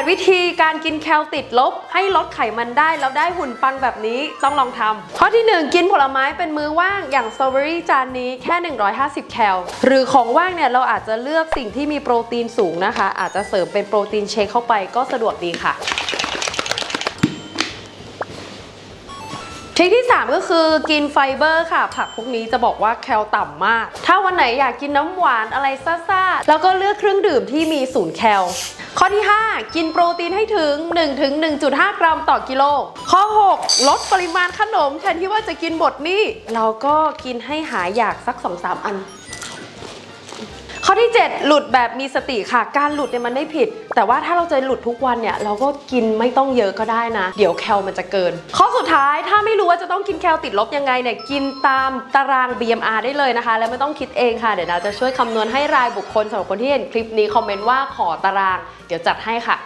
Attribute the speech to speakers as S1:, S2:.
S1: 8 วิธีการกินแคลติดลบ ให้ลดไขมันได้ แล้วได้หุ่นปังแบบนี้ต้องลองทำข้อที่ 1 กินผลไม้เป็นมื้อว่างอย่างสตรอเบอรี่จานนี้แค่ 150 แคล หรือของว่างเนี่ยเราอาจจะเลือกสิ่งที่มีโปรตีนสูงนะคะ อาจจะเสริมเป็นโปรตีนเชคเข้าไปก็สะดวกดีค่ะทริคที่ 3 ก็คือกินไฟเบอร์ค่ะ ผักพวกนี้จะบอกว่าแคลต่ำมาก ถ้าวันไหนอยากกินน้ำหวานอะไรซ่าๆ แล้วก็เลือกเครื่องดื่มที่มีศูนย์แคล ข้อที่ 5 กินโปรตีนให้ถึง1ถึง1.5 กรัมต่อกิโล ข้อ 6 ลดปริมาณขนมแทนที่ว่าจะกินหมดนี่ เราก็กินให้หายอยากสัก 2-3 อัน ข้อที่ 7 หลุดแบบมีสติค่ะ การหลุดเนี่ยมันไม่ผิด แต่ว่าถ้าเราจะหลุดทุกวันเนี่ยเราก็กินไม่ต้องเยอะก็ได้นะ เดี๋ยวแคลมันจะเกิน ข้อสุดท้ายถ้าไม่รู้ว่าจะต้องกินแคลติดลบยังไงเนี่ยกินตามตาราง BMR ได้เลยนะคะ และไม่ต้องคิดเองค่ะเดี๋ยวเราจะช่วยคำนวณให้รายบุคคลสำหรับคนที่เห็นคลิปนี้คอมเมนต์ว่าขอตาราง เดี๋ยวจัดให้ค่ะ